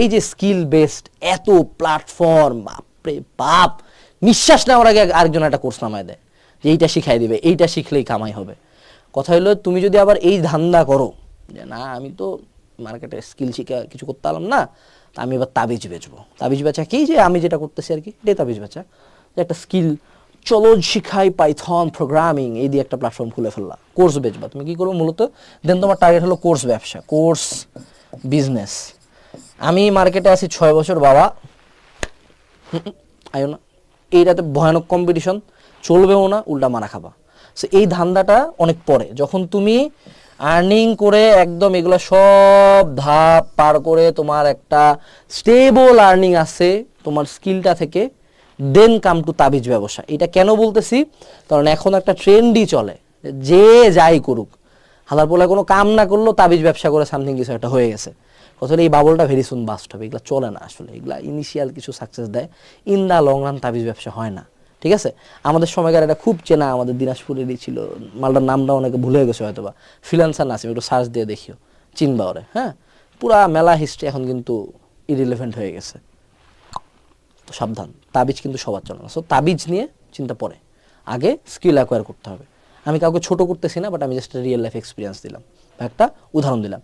এই যে skill based এত প্ল্যাটফর্ম বাপরে বাপ। নিঃশ্বাস নেওয়ার আগে আরেকজন একটা কোর্স নামায় দেয়, যে এইটা শিখাই দিবে, এইটা শিখলেই কামাই হবে। কথা হলো, তুমি যদি আবার এই ধান্দা করো, যে না, আমি তো মার্কেটে স্কিল শিখে কিছু করতে পারলাম না, তা আমি এবার তাবিজ বেচবো। তাবিজ বেচা কি? যে আমি যেটা করতেছি আর কি, এটাই তাবিজ বেচা। যে একটা স্কিল চলো শিখাই পাইথন প্রোগ্রামিং এই দিয়ে একটা প্ল্যাটফর্ম খুলে ফেললা কোর্স বেচবা। তুমি কি করব মূলত? দেন তোমার টার্গেট হলো কোর্স ব্যবসা কোর্স বিজনেস আমি মার্কেটে আছি ছয় বছর, বাবা। আয়ো না। এইটাতে ভয়ানক কম্পিটিশন চলবেও না, উল্টা মারা খাবা। সো এই ধান্দাটা অনেক পরে। যখন তুমি আর্নিং করে একদম এগুলো সব ধাপ পার করে তোমার একটা স্টেবল আর্নিং আছে, তোমার স্কিলটা থেকে দেন কাম টু তাবিজ ব্যবসা। এটা কেন বলতেছি? কারণ এখন একটা ট্রেন্ডই চলে। যে যাই করুক। হালার পোলায় কোনো কাম না করলেও তাবিজ ব্যবসা করে সামথিং কিছু একটা হয়ে গেছে। কথা এই বাবলটা ভেরি সুন বাস্ট হবে। এগুলো চলে না আসলে। এগুলা ইনিশিয়াল কিছু সাকসেস দেয়। ইন দা লং রান তাবিজ ব্যবসা হয় না। ঠিক আছে? আমাদের সময়কার এটা খুব চেনা। আমাদের দিনাজপুরেরই ছিল। মালটার নামটা অনেকে ভুলে গেছে হয়তো বা ফ্রিলান্সার নাসিম, একটু সার্চ দিয়ে দেখিও। চিনবা ওরে হ্যাঁ? পুরা মেলা হিস্ট্রি এখন কিন্তু ইরিলেভেন্ট হয়ে গেছে। তো সাবধান। তাবিজ কিন্তু সবার চলে না। সো তাবিজ নিয়ে চিন্তা পড়ে। আগে স্কিল অ্যাকোয়ার করতে হবে। আমি কাউকে ছোট করতেছি না বাট আমি জাস্ট রিয়েল লাইফ এক্সপিরিয়েন্স দিলাম। একটা উদাহরণ দিলাম।